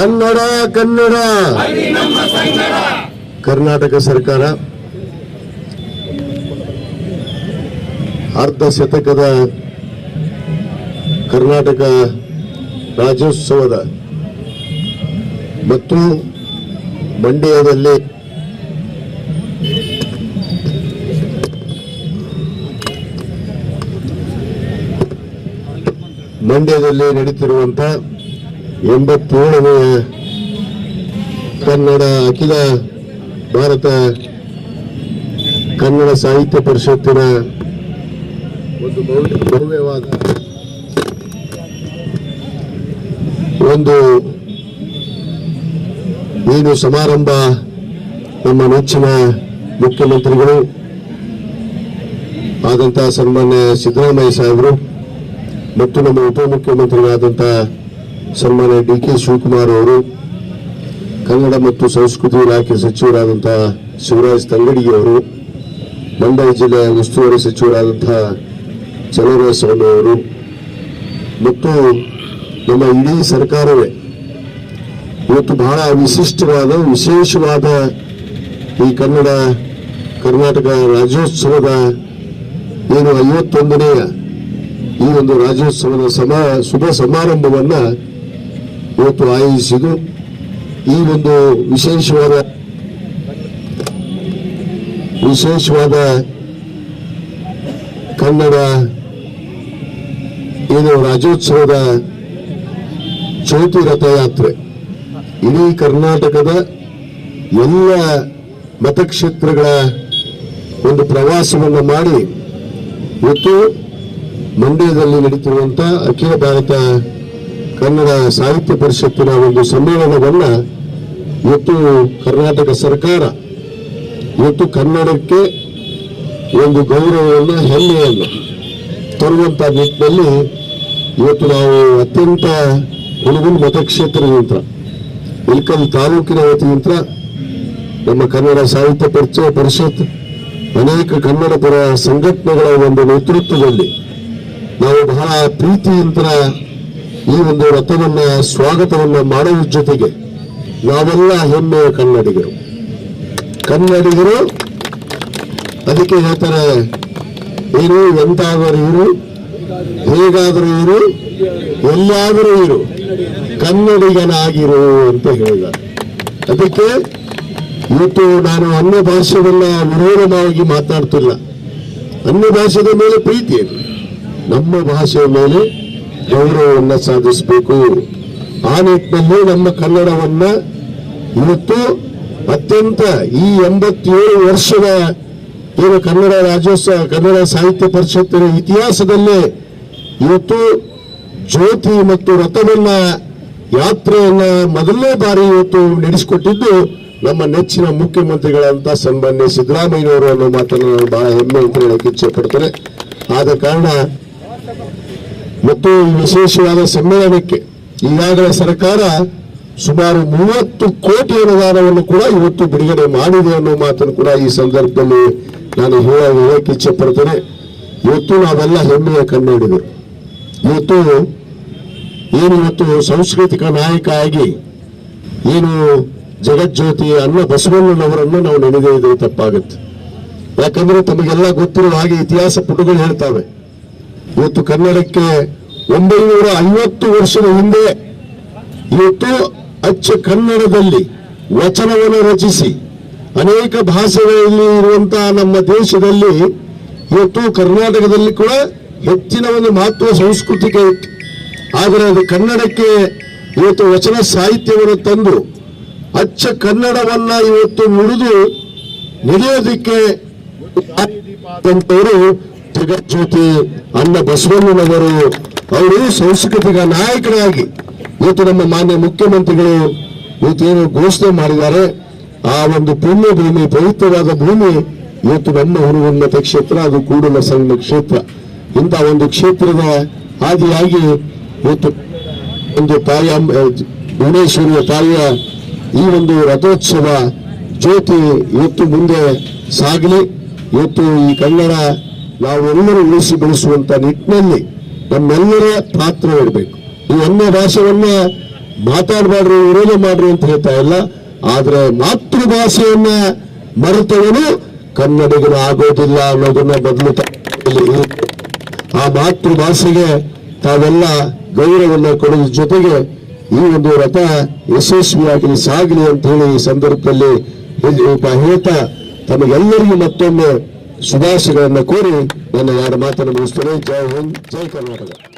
ಕನ್ನಡ ಕನ್ನಡ. ಕರ್ನಾಟಕ ಸರ್ಕಾರ ಅರ್ಧ ಶತಕದ ಕರ್ನಾಟಕ ರಾಜ್ಯೋತ್ಸವದ ಮತ್ತು ಮಂಡ್ಯದಲ್ಲಿ ಮಂಡ್ಯದಲ್ಲಿ ನಡೀತಿರುವಂತ ಎಂಬತ್ತೇಳನೆಯ ಕನ್ನಡ ಅಖಿಲ ಭಾರತ ಕನ್ನಡ ಸಾಹಿತ್ಯ ಪರಿಷತ್ತಿನ ಒಂದು ಭವ್ಯ- ಭವ್ಯವಾದ ಒಂದು ಏನು ಸಮಾರಂಭ ನಮ್ಮ ನೆಚ್ಚಿನ ಮುಖ್ಯಮಂತ್ರಿಗಳು ಆದಂತಹ ಸನ್ಮಾನ್ಯ ಸಿದ್ದರಾಮಯ್ಯ ಸಾಹೇಬರು ಮತ್ತು ನಮ್ಮ ಉಪಮುಖ್ಯಮಂತ್ರಿಗಳಾದಂಥ ಸನ್ಮಾನ್ಯ ಡಿ ಕೆ ಶಿವಕುಮಾರ್ ಅವರು, ಕನ್ನಡ ಮತ್ತು ಸಂಸ್ಕೃತಿ ಇಲಾಖೆ ಸಚಿವರಾದಂತಹ ಶಿವರಾಜ್ ತಂಗಡಿಗೆ ಅವರು ಮಂಡ್ಯ ಜಿಲ್ಲೆಯ ಉಸ್ತುವಾರಿ ಸಚಿವರಾದಂತಹ ಚಲುವರಾಯಸ್ವಾಮಿ ಅವರು, ಮತ್ತು ನಮ್ಮ ಇಡೀ ಸರ್ಕಾರವೇ ಇವತ್ತು ಬಹಳ ವಿಶಿಷ್ಟವಾದ, ವಿಶೇಷವಾದ ಈ ಕನ್ನಡ, ಕರ್ನಾಟಕ ರಾಜ್ಯೋತ್ಸವದ ಏನು ಐವತ್ತೊಂದನೆಯ ಈ ಒಂದು ರಾಜ್ಯೋತ್ಸವದ ಸಮ, ಶುಭ ಸಮಾರಂಭವನ್ನ ಇವತ್ತು ಆಯೋಜಿಸಿದ್ದು ಈ ಒಂದು ವಿಶೇಷವಾದ ವಿಶೇಷವಾದ ಕನ್ನಡ ಏನು ರಾಜ್ಯೋತ್ಸವದ ಚೌತಿ ರಥಯಾತ್ರೆ ಇಡೀ ಕರ್ನಾಟಕದ ಎಲ್ಲ ಮತಕ್ಷೇತ್ರಗಳ ಒಂದು ಪ್ರವಾಸವನ್ನು ಮಾಡಿ ಇವತ್ತು ಮಂಡ್ಯದಲ್ಲಿ ನಡೀತಿರುವಂತಹ ಅಖಿಲ ಭಾರತ ಕನ್ನಡ ಸಾಹಿತ್ಯ ಪರಿಷತ್ತಿನ ಒಂದು ಸಮ್ಮೇಳನವನ್ನ ಇವತ್ತು ಕರ್ನಾಟಕ ಸರ್ಕಾರ, ಇವತ್ತು ಕನ್ನಡಕ್ಕೆ ಒಂದು ಗೌರವವನ್ನು, ಹೆಮ್ಮೆಯನ್ನು ತರುವಂತ ನಿಟ್ಟಿನಲ್ಲಿ ಇವತ್ತು ನಾವು ಅತ್ಯಂತ ಹುಡುಗನ ಮತಕ್ಷೇತ್ರದಿಂದ ಇಲ್ಕಲ್ ತಾಲೂಕಿನ ವತಿಯಿಂದ ನಮ್ಮ ಕನ್ನಡ ಸಾಹಿತ್ಯ ಪರಿಚಯ ಪರಿಷತ್, ಅನೇಕ ಕನ್ನಡ ಪರ ಸಂಘಟನೆಗಳ ಒಂದು ನೇತೃತ್ವದಲ್ಲಿ ನಾವು ಬಹಳ ಪ್ರೀತಿಯಿಂದ ಈ ಒಂದು ರಥವನ್ನ ಸ್ವಾಗತವನ್ನ ಮಾಡುವ ಜೊತೆಗೆ ನಾವೆಲ್ಲ ಹೆಮ್ಮೆಯ ಕನ್ನಡಿಗರು? ಕನ್ನಡಿಗರು, ಅದಕ್ಕೆ ಹೇಳ್ತಾರೆ ಏನು ಎಂತಾದರೂ ಇರು, ಹೇಗಾದರೂ ಇರು, ಎಲ್ಲಾದರೂ ಇರು, ಕನ್ನಡಿಗನಾಗಿರು ಅಂತ ಹೇಳಿದ್ದಾರೆ. ಅದಕ್ಕೆ ಇವತ್ತು ನಾನು ಅನ್ಯ ಭಾಷೆಯನ್ನ ವಿರೋಧವಾಗಿ ಮಾತನಾಡ್ತಿಲ್ಲ ಅನ್ಯ ಭಾಷೆಯ ಮೇಲೆ ಪ್ರೀತಿ ನಮ್ಮ ಭಾಷೆಯ ಮೇಲೆ ಗೌರವವನ್ನ ಸಾಧಿಸಬೇಕು. ಆ ನಿಟ್ಟಿನಲ್ಲಿ ನಮ್ಮ ಕನ್ನಡವನ್ನ ಇವತ್ತು ಅತ್ಯಂತ ಈ ಎಂಬತ್ತೇಳು ವರ್ಷದ ಏನು ಕನ್ನಡ ರಾಜ್ಯೋತ್ಸವ, ಕನ್ನಡ ಸಾಹಿತ್ಯ ಪರಿಷತ್ತಿನ ಇತಿಹಾಸದಲ್ಲೇ ಇವತ್ತು ಜ್ಯೋತಿ ಮತ್ತು ರಥವನ್ನ ಯಾತ್ರೆಯನ್ನ ಮೊದಲನೇ ಬಾರಿ ಇವತ್ತು ನಡೆಸಿಕೊಟ್ಟಿದ್ದು ನಮ್ಮ ನೆಚ್ಚಿನ ಮುಖ್ಯಮಂತ್ರಿಗಳಂತ ಸನ್ಮಾನ್ಯ ಸಿದ್ದರಾಮಯ್ಯನವರು ಅನ್ನೋ ಮಾತನ್ನು ನಾನು ಬಹಳ ಹೆಮ್ಮೆ ಅಂತ ಹೇಳಕ್ಕೆ ಇಚ್ಛೆ ಪಡ್ತಾರೆ ಆದ ಕಾರಣ ಮತ್ತು ವಿಶೇಷವಾದ ಸಮ್ಮೇಳನಕ್ಕೆ ಈಗಾಗಲೇ ಸರ್ಕಾರ ಸುಮಾರು ಮೂವತ್ತು ಕೋಟಿ ಅನುದಾನವನ್ನು ಕೂಡ ಇವತ್ತು ಬಿಡುಗಡೆ ಮಾಡಿದೆ ಅನ್ನೋ ಮಾತನ್ನು ಕೂಡ ಈ ಸಂದರ್ಭದಲ್ಲಿ ನಾನು ಹೇಳ ಹೇಳಕ್ಕೆ ಇಚ್ಛೆ ಪಡ್ತೇನೆ ಇವತ್ತು ನಾವೆಲ್ಲ ಹೆಮ್ಮೆಯ ಕನ್ನಡಿಗರು. ಇವತ್ತು ಏನು ಇವತ್ತು ಸಾಂಸ್ಕೃತಿಕ ನಾಯಕ ಆಗಿ ಏನು ಜಗಜ್ಯೋತಿ ಅನ್ನ ಬಸವಣ್ಣನವರನ್ನು ನಾವು ನೆನೆದಿದ್ರೆ ತಪ್ಪಾಗುತ್ತೆ. ಯಾಕಂದ್ರೆ ತಮಗೆಲ್ಲ ಗೊತ್ತಿರುವ ಹಾಗೆ ಇತಿಹಾಸ ಪುಟಗಳು ಹೇಳ್ತಾವೆ. ಇವತ್ತು ಕನ್ನಡಕ್ಕೆ ಒಂಬೈನೂರ ಐವತ್ತು ವರ್ಷದ ಹಿಂದೆ ಇವತ್ತು ಅಚ್ಚ ಕನ್ನಡದಲ್ಲಿ ವಚನವನ್ನು ರಚಿಸಿ ಅನೇಕ ಭಾಷೆಗಳಲ್ಲಿ ಇರುವಂತಹ ನಮ್ಮ ದೇಶದಲ್ಲಿ ಇವತ್ತು ಕರ್ನಾಟಕದಲ್ಲಿ ಕೂಡ ಹೆಚ್ಚಿನ ಒಂದು ಮಹತ್ವ ಸಂಸ್ಕೃತಿಗೆ ಇತ್ತು. ಆದರೆ ಅದು ಕನ್ನಡಕ್ಕೆ ಇವತ್ತು ವಚನ ಸಾಹಿತ್ಯವನ್ನು ತಂದು ಅಚ್ಚ ಕನ್ನಡವನ್ನ ಇವತ್ತು ನುಡಿದು ನಡೆಯೋದಕ್ಕೆ ಅಂತವರು ಜಗಜ್ಯೋತಿ ಅನ್ನ ಬಸವಣ್ಣನವರು ಅವರು ಸಾಂಸ್ಕೃತಿಕ ನಾಯಕರಾಗಿ ಇವತ್ತು ನಮ್ಮ ಮಾನ್ಯ ಮುಖ್ಯಮಂತ್ರಿಗಳು ಇವತ್ತೇನು ಘೋಷಣೆ ಮಾಡಿದ್ದಾರೆ. ಆ ಒಂದು ಪುಣ್ಯ ಭೂಮಿ, ಪವಿತ್ರವಾದ ಭೂಮಿ ಇವತ್ತು ನಮ್ಮ ಹುಡುಗನ ಕ್ಷೇತ್ರ, ಅದು ಕೂಡಲ ಸಂಘ ಕ್ಷೇತ್ರ. ಇಂಥ ಒಂದು ಕ್ಷೇತ್ರದ ಆದಿಯಾಗಿ ಇವತ್ತು ಒಂದು ತಾಯಿಯ ಭುವನೇಶ್ವರಿಯ ತಾಯಿಯ ಈ ಒಂದು ರಥೋತ್ಸವ ಜ್ಯೋತಿ ಇವತ್ತು ಮುಂದೆ ಸಾಗಲಿ. ಇವತ್ತು ಈ ಕನ್ನಡ ನಾವೆಲ್ಲರೂ ಉಳಿಸಿ ಬೆಳೆಸುವಂತ ನಿಟ್ಟಿನಲ್ಲಿ ನಮ್ಮೆಲ್ಲರ ಪಾತ್ರ ಇರಬೇಕು ಈ ಅನ್ಯ ಭಾಷೆಯನ್ನ ಮಾತಾಡಬಾರ್ದು, ವಿರೋಧ ಮಾಡ್ರಿ ಅಂತ ಹೇಳ್ತಾ ಇಲ್ಲ. ಆದ್ರೆ ಮಾತೃಭಾಷೆಯನ್ನ ಮರೆತವನು ಕನ್ನಡಿಗರು ಆಗೋದಿಲ್ಲ ಅನ್ನೋದನ್ನ ಇಲ್ಲಿ ಆ ಮಾತೃಭಾಷೆಗೆ ತಾವೆಲ್ಲ ಗೌರವವನ್ನ ಕೊಡೋದ್ರ ಜೊತೆಗೆ ಈ ಒಂದು ರಥ ಯಶಸ್ವಿಯಾಗಿ ಸಾಗಲಿ ಅಂತ ಹೇಳಿ ಈ ಸಂದರ್ಭದಲ್ಲಿ ಹೇಳ್ತಾ, ತಮಗೆಲ್ಲರಿಗೂ ಮತ್ತೊಮ್ಮೆ ಶುಭಾಶಯಗಳನ್ನ ಕೋರಿ ನನ್ನ ಎರಡು ಮಾತನ್ನು ಮುಗಿಸ್ತೇನೆ. ಜೈ ಹಿಂದ್ ಜೈ ಕರ್ನಾಟಕ.